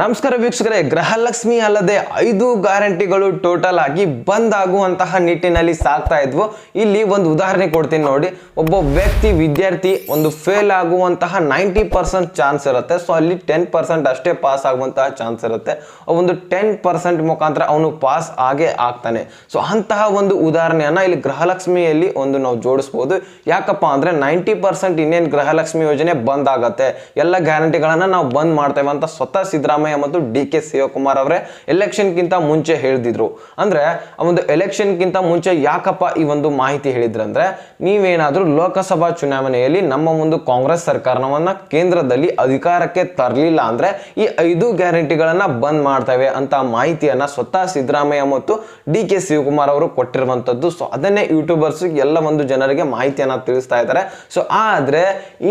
ನಮಸ್ಕಾರ ವೀಕ್ಷಕರೇ, ಗೃಹಲಕ್ಷ್ಮಿ ಅಲ್ಲದೆ ಐದು ಗ್ಯಾರಂಟಿಗಳು ಟೋಟಲ್ ಆಗಿ ಬಂದ್ ಆಗುವಂತಹ ನಿಟ್ಟಿನಲ್ಲಿ ಸಾಕ್ತಾ ಇದ್ವು. ಇಲ್ಲಿ ಒಂದು ಉದಾಹರಣೆ ಕೊಡ್ತೀನಿ ನೋಡಿ. ಒಬ್ಬ ವ್ಯಕ್ತಿ, ವಿದ್ಯಾರ್ಥಿ ಒಂದು ಫೇಲ್ ಆಗುವಂತಹ ನೈಂಟಿ ಪರ್ಸೆಂಟ್ ಚಾನ್ಸ್ ಇರುತ್ತೆ. ಸೊ ಅಲ್ಲಿ ಟೆನ್ ಪರ್ಸೆಂಟ್ ಅಷ್ಟೇ ಪಾಸ್ ಆಗುವಂತಹ ಚಾನ್ಸ್ ಇರುತ್ತೆ. ಒಂದು ಟೆನ್ ಪರ್ಸೆಂಟ್ ಮುಖಾಂತರ ಅವನು ಪಾಸ್ ಆಗೇ ಆಗ್ತಾನೆ. ಸೊ ಅಂತಹ ಒಂದು ಉದಾಹರಣೆಯನ್ನ ಇಲ್ಲಿ ಗೃಹಲಕ್ಷ್ಮಿಯಲ್ಲಿ ಒಂದು ನಾವು ಜೋಡಿಸ್ಬೋದು. ಯಾಕಪ್ಪ ಅಂದ್ರೆ ನೈಂಟಿ ಪರ್ಸೆಂಟ್ ಇನ್ನೇನು ಗೃಹಲಕ್ಷ್ಮಿ ಯೋಜನೆ ಬಂದ್ ಆಗತ್ತೆ ಎಲ್ಲ ಗ್ಯಾರಂಟಿಗಳನ್ನ ನಾವು ಬಂದ್ ಮಾಡ್ತೇವೆ ಅಂತ ಸ್ವತಃ ಸಿದ್ದರಾಮಯ್ಯ ಮತ್ತು ಡಿ ಕೆ ಶಿವಕುಮಾರ್ ಅವರೇ ಎಲೆಕ್ಷನ್ಗಿಂತ ಮುಂಚೆ ಹೇಳಿದ್ರು ಅಂದ್ರೆ ಆ ಒಂದು ಎಲೆಕ್ಷನ್ಗಿಂತ ಮುಂಚೆ ಯಾಕಪ್ಪ ಈ ಒಂದು ಮಾಹಿತಿ ಹೇಳಿದ್ರಂದ್ರೆ ನೀವೇನಾದ್ರೂ ಲೋಕಸಭಾ ಚುನಾವಣೆಯಲ್ಲಿ ನಮ್ಮ ಒಂದು ಕಾಂಗ್ರೆಸ್ ಸರ್ಕಾರವನ್ನ ಕೇಂದ್ರದಲ್ಲಿ ಅಧಿಕಾರಕ್ಕೆ ತರಲಿಲ್ಲ ಅಂದ್ರೆ ಈ ಐದು ಗ್ಯಾರಂಟಿಗಳನ್ನ ಬಂದ್ ಮಾಡ್ತೇವೆ ಅಂತ ಮಾಹಿತಿಯನ್ನ ಸ್ವತಃ ಸಿದ್ದರಾಮಯ್ಯ ಮತ್ತು ಡಿ ಕೆ ಶಿವಕುಮಾರ್ ಅವರು ಕೊಟ್ಟಿರುವಂತದ್ದು. ಸೊ ಅದನ್ನೇ ಯೂಟ್ಯೂಬರ್ಸ್ ಎಲ್ಲ ಒಂದು ಜನರಿಗೆ ಮಾಹಿತಿಯನ್ನ ತಿಳಿಸ್ತಾ ಇದ್ದಾರೆ. ಸೊ ಆದ್ರೆ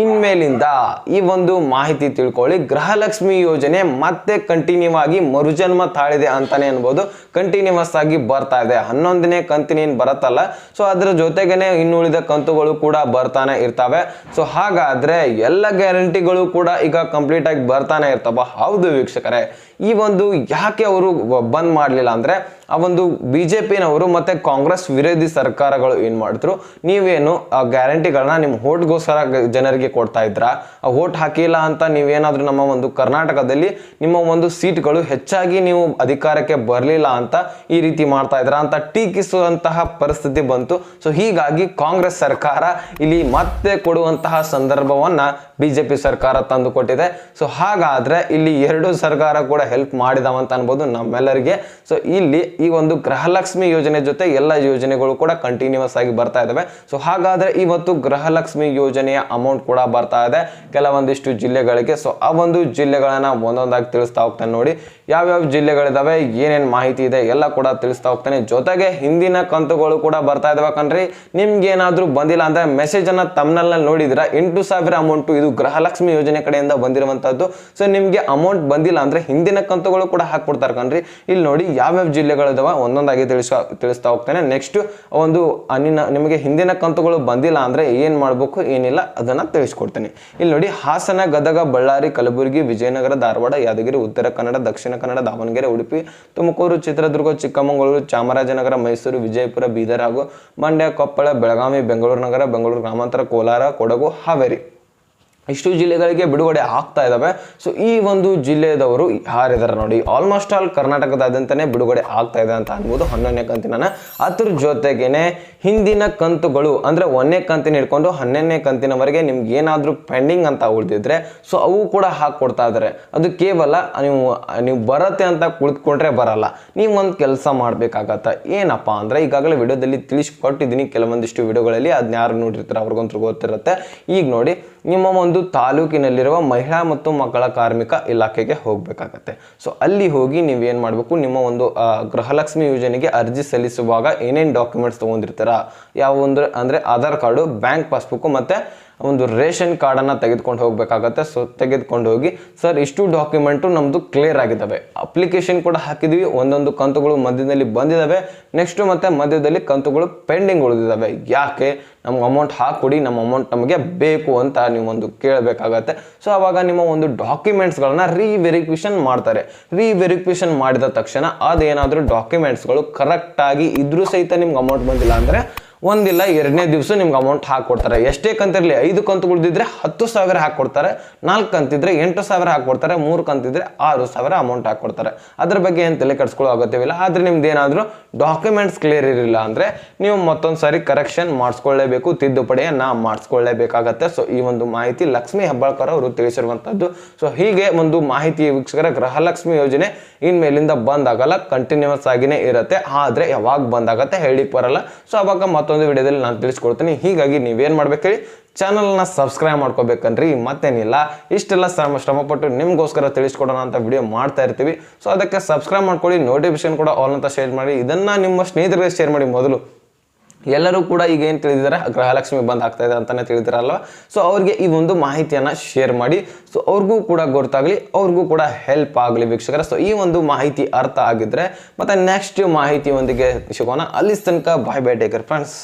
ಇನ್ಮೇಲಿಂದ ಈ ಒಂದು ಮಾಹಿತಿ ತಿಳ್ಕೊಳ್ಳಿ. ಗೃಹಲಕ್ಷ್ಮಿ ಯೋಜನೆ ಮತ್ತೆ ಕಂಟಿನ್ಯೂ ಆಗಿ ಮರುಜನ್ಮ ತಾಳಿದೆ ಅಂತಾನೆ ಅನ್ಬೋದು. ಕಂಟಿನ್ಯೂಸ್ ಆಗಿ ಬರ್ತಾ ಇದೆ. ಹನ್ನೊಂದನೇ ಕಂತಿನೇನು ಬರುತ್ತಲ್ಲ? ಸೊ ಅದ್ರ ಜೊತೆಗೇನೆ ಇನ್ನುಳಿದ ಕಂತುಗಳು ಕೂಡ ಬರ್ತಾನೆ ಇರ್ತವೆ. ಸೊ ಹಾಗಾದ್ರೆ ಎಲ್ಲ ಗ್ಯಾರಂಟಿಗಳು ಕೂಡ ಈಗ ಕಂಪ್ಲೀಟ್ ಆಗಿ ಬರ್ತಾನೆ ಇರ್ತವ. ಹೌದು ವೀಕ್ಷಕರೇ, ಈ ಒಂದು ಯಾಕೆ ಅವರು ಬಂದ್ ಮಾಡಲಿಲ್ಲ ಅಂದ್ರೆ ಆ ಒಂದು ಬಿ ಜೆ ಪಿನವರು ಮತ್ತೆ ಕಾಂಗ್ರೆಸ್ ವಿರೋಧಿ ಸರ್ಕಾರಗಳು ಏನು ಮಾಡಿದ್ರು ನೀವೇನು ಆ ಗ್ಯಾರಂಟಿಗಳನ್ನ ನಿಮ್ಮ ಹೋಟ್ಗೋಸ್ಕರ ಜನರಿಗೆ ಕೊಡ್ತಾ ಇದ್ರ? ಆ ಹೋಟ್ ಹಾಕಿಲ್ಲ ಅಂತ ನೀವೇನಾದರೂ ನಮ್ಮ ಒಂದು ಕರ್ನಾಟಕದಲ್ಲಿ ನಿಮ್ಮ ಒಂದು ಸೀಟ್ಗಳು ಹೆಚ್ಚಾಗಿ ನೀವು ಅಧಿಕಾರಕ್ಕೆ ಬರಲಿಲ್ಲ ಅಂತ ಈ ರೀತಿ ಮಾಡ್ತಾ ಇದ್ರ ಅಂತ ಟೀಕಿಸುವಂತಹ ಪರಿಸ್ಥಿತಿ ಬಂತು. ಸೊ ಹೀಗಾಗಿ ಕಾಂಗ್ರೆಸ್ ಸರ್ಕಾರ ಇಲ್ಲಿ ಮತ್ತೆ ಕೊಡುವಂತಹ ಸಂದರ್ಭವನ್ನ ಬಿಜೆಪಿ ಸರ್ಕಾರ ತಂದುಕೊಟ್ಟಿದೆ. ಸೊ ಹಾಗಾದ್ರೆ ಇಲ್ಲಿ ಎರಡು ಸರ್ಕಾರ ಕೂಡ ಹೆಲ್ಪ್ ಮಾಡಿದವಂತ ಅನ್ಬೋದು ನಮ್ಮೆಲ್ಲರಿಗೆ. ಸೊ ಇಲ್ಲಿ ಈ ಒಂದು ಗೃಹಲಕ್ಷ್ಮಿ ಯೋಜನೆ ಜೊತೆ ಎಲ್ಲ ಯೋಜನೆಗಳು ಕೂಡ ಕಂಟಿನ್ಯೂಸ್ ಆಗಿ ಬರ್ತಾ ಇದಾವೆ. ಸೊ ಹಾಗಾದ್ರೆ ಇವತ್ತು ಗೃಹಲಕ್ಷ್ಮಿ ಯೋಜನೆಯ ಅಮೌಂಟ್ ಕೂಡ ಬರ್ತಾ ಇದೆ. ಕೆಲವೊಂದಿಷ್ಟು ಜಿಲ್ಲೆಗಳಿಗೆ. ಸೊ ಆ ಒಂದು ಜಿಲ್ಲೆಗಳನ್ನ ಒಂದೊಂದಾಗಿ ತಿಳಿಸ್ತಾ ಹೋಗ್ತಾನೆ ನೋಡಿ. ಯಾವ್ಯಾವ ಜಿಲ್ಲೆಗಳಿದಾವೆ ಏನೇನು ಮಾಹಿತಿ ಇದೆ, ಎಲ್ಲ ಕೂಡ ತಿಳಿಸ್ತಾ ಹೋಗ್ತೇನೆ. ಜೊತೆಗೆ ಹಿಂದಿನ ಕಂತುಗಳು ಕೂಡ ಬರ್ತಾ ಇದಾವೆ ಕಣ್ರಿ. ನಿಮ್ಗೆ ಏನಾದರೂ ಬಂದಿಲ್ಲ ಅಂದ್ರೆ ಮೆಸೇಜ್ ಅನ್ನ ನೋಡಿದ್ರೆ ಎಂಟು ಸಾವಿರ ಅಮೌಂಟ್ ಇದು ಗೃಹಲಕ್ಷ್ಮಿ ಯೋಜನೆ ಕಡೆಯಿಂದ ಬಂದಿರುವಂತದ್ದು ಸೊ ನಿಮಗೆ ಅಮೌಂಟ್ ಬಂದಿಲ್ಲ ಅಂದ್ರೆ ಹಿಂದಿನ ಕಂತುಗಳು ಕೂಡ ಹಾಕ್ಬಿಡ್ತಾರೆ ಕಣ್ರಿ. ಇಲ್ಲಿ ನೋಡಿ ಯಾವ್ಯಾವ ಜಿಲ್ಲೆಗಳಿದಾವೆ ಒಂದೊಂದಾಗಿ ತಿಳಿಸ ತಿಳಿಸ್ತಾ ಹೋಗ್ತೇನೆ. ನೆಕ್ಸ್ಟ್ ಒಂದು ನಿಮಗೆ ಹಿಂದಿನ ಕಂತುಗಳು ಬಂದಿಲ್ಲ ಅಂದ್ರೆ ಏನು ಮಾಡಬೇಕು, ಏನಿಲ್ಲ ಅದನ್ನ ತಿಳಿಸ್ಕೊಡ್ತೇನೆ. ಇಲ್ಲಿ ನೋಡಿ ಹಾಸನ ಗದಗ ಬಳ್ಳಾರಿ ಕಲಬುರಗಿ ವಿಜಯನಗರ ಧಾರವಾಡ ಯಾದಗಿರಿ ಉತ್ತರ ಕನ್ನಡ ದಕ್ಷಿಣ ಕನ್ನಡ, ದಾವಣಗೆರೆ, ಉಡುಪಿ, ತುಮಕೂರು, ಚಿತ್ರದುರ್ಗ, ಚಿಕ್ಕಮಗಳೂರು, ಚಾಮರಾಜನಗರ, ಮೈಸೂರು, ವಿಜಯಪುರ, ಬೀದರ್ ಹಾಗೂ ಮಂಡ್ಯ, ಕೊಪ್ಪಳ, ಬೆಳಗಾವಿ, ಬೆಂಗಳೂರು ನಗರ, ಬೆಂಗಳೂರು, ಗ್ರಾಮಾಂತರ, ಕೋಲಾರ, ಕೊಡಗು, ಹಾವೇರಿ. ಇಷ್ಟು ಜಿಲ್ಲೆಗಳಿಗೆ ಬಿಡುಗಡೆ ಆಗ್ತಾ ಇದ್ದಾವೆ ಸೊ ಈ ಒಂದು ಜಿಲ್ಲೆದವರು ಯಾರಿದ್ದಾರೆ ನೋಡಿ ಆಲ್ಮೋಸ್ಟ್ ಆಲ್ ಕರ್ನಾಟಕದಾದ್ಯಂತನೇ ಬಿಡುಗಡೆ ಆಗ್ತಾ ಇದೆ ಅಂತ ಅನ್ಬೋದು ಹನ್ನೊಂದನೇ ಕಂತಿನ ಅದ್ರ ಜೊತೆಗೇನೆ ಹಿಂದಿನ ಕಂತುಗಳು, ಅಂದರೆ ಒಂದನೇ ಕಂತಿನ ಹಿಡ್ಕೊಂಡು ಹನ್ನೊಂದನೇ ಕಂತಿನವರೆಗೆ ನಿಮ್ಗೆ ಏನಾದರೂ ಪೆಂಡಿಂಗ್ ಅಂತ ಉಳಿದಿದ್ರೆ ಸೊ ಅವು ಕೂಡ ಹಾಕ್ಕೊಡ್ತಾ ಇದ್ದಾರೆ ಅದು ಕೇವಲ ನೀವು ನೀವು ಬರತ್ತೆ ಅಂತ ಕುಳಿತುಕೊಂಡ್ರೆ ಬರಲ್ಲ. ನೀವು ಒಂದು ಕೆಲಸ ಮಾಡಬೇಕಾಗತ್ತ. ಏನಪ್ಪ ಅಂದರೆ, ಈಗಾಗಲೇ ವಿಡಿಯೋದಲ್ಲಿ ತಿಳಿಸ್ಕೊಟ್ಟಿದ್ದೀನಿ. ಕೆಲವೊಂದಿಷ್ಟು ವಿಡಿಯೋಗಳಲ್ಲಿ ಅದನ್ನ ಯಾರು ನೋಡಿರ್ತಾರೆ ಅವ್ರಿಗಂತೂ ಗೊತ್ತಿರುತ್ತೆ. ಈಗ ನೋಡಿ ನಿಮ್ಮ ಒಂದು ತಾಲೂಕಿನಲ್ಲಿರುವ ಮಹಿಳಾ ಮತ್ತು ಮಕ್ಕಳ ಕಾರ್ಮಿಕ ಇಲಾಖೆಗೆ ಹೋಗಬೇಕಾಗತ್ತೆ. ಸೊ ಅಲ್ಲಿ ಹೋಗಿ ನೀವು ಏನು ಮಾಡಬೇಕು? ನಿಮ್ಮ ಒಂದು ಗೃಹಲಕ್ಷ್ಮಿ ಯೋಜನೆಗೆ ಅರ್ಜಿ ಸಲ್ಲಿಸುವಾಗ ಏನೇನು ಡಾಕ್ಯುಮೆಂಟ್ಸ್ ತೊಗೊಂಡಿರ್ತೀರಾ? ಯಾವ ಒಂದು ಅಂದ್ರೆ ಆಧಾರ್ ಕಾರ್ಡು, ಬ್ಯಾಂಕ್ ಪಾಸ್ಬುಕ್ಕು ಮತ್ತೆ ಒಂದು ರೇಷನ್ ಕಾರ್ಡನ್ನು ತೆಗೆದುಕೊಂಡು ಹೋಗಬೇಕಾಗತ್ತೆ. ಸೊ ತೆಗೆದುಕೊಂಡು ಹೋಗಿ, ಸರ್, ಇಷ್ಟು ಡಾಕ್ಯುಮೆಂಟು ನಮ್ಮದು ಕ್ಲಿಯರ್ ಆಗಿದ್ದಾವೆ. ಅಪ್ಲಿಕೇಶನ್ ಕೂಡ ಹಾಕಿದ್ವಿ ಒಂದೊಂದು ಕಂತುಗಳು ಮಧ್ಯದಲ್ಲಿ ಬಂದಿದ್ದಾವೆ. ನೆಕ್ಸ್ಟು ಮತ್ತು ಮಧ್ಯದಲ್ಲಿ ಕಂತುಗಳು ಪೆಂಡಿಂಗ್ ಉಳಿದಿದ್ದಾವೆ. ಯಾಕೆ? ನಮ್ಗೆ ಅಮೌಂಟ್ ಹಾಕೊಡಿ ನಮ್ಮ ಅಮೌಂಟ್ ನಮಗೆ ಬೇಕು ಅಂತ ನೀವೊಂದು ಕೇಳಬೇಕಾಗತ್ತೆ. ಸೊ ಆವಾಗ ನಿಮ್ಮ ಒಂದು ಡಾಕ್ಯುಮೆಂಟ್ಸ್ಗಳನ್ನ ರೀವೆರಿಫಿಕೇಷನ್ ಮಾಡ್ತಾರೆ. ರೀವೆರಿಫಿಕೇಷನ್ ಮಾಡಿದ ತಕ್ಷಣ ಅದೇನಾದರೂ ಡಾಕ್ಯುಮೆಂಟ್ಸ್ಗಳು ಕರೆಕ್ಟಾಗಿ ಇದ್ರೂ ಸಹಿತ ನಿಮ್ಗೆ ಅಮೌಂಟ್ ಬಂದಿಲ್ಲ ಅಂದರೆ ಒಂದಿಲ್ಲ, ಎರಡನೇ ದಿವಸ ನಿಮ್ಗೆ ಅಮೌಂಟ್ ಹಾಕೊಡ್ತಾರೆ. ಎಷ್ಟೇ ಕಂತಿರಲಿ ಐದು ಕಂತು ಉಳಿದಿದ್ರೆ ಹತ್ತು ಸಾವಿರ ಹಾಕೊಡ್ತಾರೆ, ನಾಲ್ಕು ಕಂತಿದ್ರೆ ಎಂಟು ಸಾವಿರ ಕೊಡ್ತಾರೆ ಮೂರು ಕಂತಿದ್ರೆ ಆರು ಸಾವಿರ ಅಮೌಂಟ್ ಹಾಕ್ಕೊಡ್ತಾರೆ ಅದ್ರ ಬಗ್ಗೆ ಏನು ತಲೆ ಕೆಡಿಸ್ಕೊಳ್ಳೋ ಅಗತ್ಯವಿಲ್ಲ. ಆದರೆ ನಿಮ್ದು ಏನಾದರೂ ಡಾಕ್ಯುಮೆಂಟ್ಸ್ ಕ್ಲಿಯರ್ ಇರಲಿಲ್ಲ ಅಂದರೆ ನೀವು ಮತ್ತೊಂದು ಸಾರಿ ಕರೆಕ್ಷನ್ ಮಾಡಿಸ್ಕೊಳ್ಳೇಬೇಕು. ತಿದ್ದುಪಡಿಯನ್ನು ಮಾಡಿಸ್ಕೊಳ್ಳೇಬೇಕಾಗತ್ತೆ. ಸೊ ಈ ಒಂದು ಮಾಹಿತಿ ಲಕ್ಷ್ಮೀ ಹೆಬ್ಬಾಳ್ಕರ್ ಅವರು ತಿಳಿಸಿರುವಂಥದ್ದು ಸೊ ಹೀಗೆ ಒಂದು ಮಾಹಿತಿ ವೀಕ್ಷಕರ ಗೃಹಲಕ್ಷ್ಮಿ ಯೋಜನೆ ಇನ್ಮೇಲಿಂದ ಬಂದಾಗಲ್ಲ ಕಂಟಿನ್ಯೂಸ್ ಆಗಿನೇ ಇರುತ್ತೆ. ಆದರೆ ಯಾವಾಗ ಬಂದಾಗತ್ತೆ ಹೇಳಿಕ್ ಬರಲ್ಲ. ಸೊ ಅವಾಗ ಮತ್ತೊಂದು ವಿಡಿಯೋದಲ್ಲಿ ನಾನು ತಿಳಿಸ್ಕೊಡ್ತೀನಿ. ಹೀಗಾಗಿ ನೀವೇನು ಮಾಡ್ಬೇಕ್ರಿ ಚಾನಲ್ನ ಸಬ್ಸ್ಕ್ರೈಬ್ ಮಾಡ್ಕೋಬೇಕನ್ರಿ, ಮತ್ತೇನಿಲ್ಲ. ಇಷ್ಟೆಲ್ಲ ಶ್ರಮ ಶ್ರಮಪಟ್ಟು ನಿಮಗೋಸ್ಕರ ತಿಳಿಸ್ಕೊಡೋಣ ಅಂತ ವಿಡಿಯೋ ಮಾಡ್ತಾ ಇರ್ತೀವಿ. ಸೊ ಅದಕ್ಕೆ ಸಬ್ಸ್ಕ್ರೈಬ್ ಮಾಡ್ಕೊಳ್ಳಿ ನೋಟಿಫಿಕೇಶನ್ ಕೂಡ ಆಲ್ ಅಂತ ಶೇರ್ ಮಾಡಿ. ಇದನ್ನ ನಿಮ್ಮ ಸ್ನೇಹಿತರಿಗೆ ಶೇರ್ ಮಾಡಿ ಮೊದಲು. ಎಲ್ಲರೂ ಕೂಡ ಈಗ ಏನು ತಿಳಿದಿದ್ದಾರೆ? ಗೃಹಲಕ್ಷ್ಮಿ ಬಂದ್ ಆಗ್ತಾ ಇದೆ ಅಂತಲೇ ತಿಳಿದಿರಲ್ವ? ಸೊ ಅವ್ರಿಗೆ ಈ ಒಂದು ಮಾಹಿತಿಯನ್ನು ಶೇರ್ ಮಾಡಿ. ಸೊ ಅವ್ರಿಗೂ ಕೂಡ ಗೊತ್ತಾಗಲಿ, ಅವ್ರಿಗೂ ಕೂಡ ಹೆಲ್ಪ್ ಆಗಲಿ ವೀಕ್ಷಕರ. ಸೊ ಈ ಒಂದು ಮಾಹಿತಿ ಅರ್ಥ ಆಗಿದ್ರೆ, ಮತ್ತು ನೆಕ್ಸ್ಟ್ ಮಾಹಿತಿಯೊಂದಿಗೆ ಸಿಗೋಣ. ಅಲ್ಲಿ ತನಕ ಬಾಯ್ ಬೈ ಟೇಕರ್ ಫ್ರೆಂಡ್ಸ್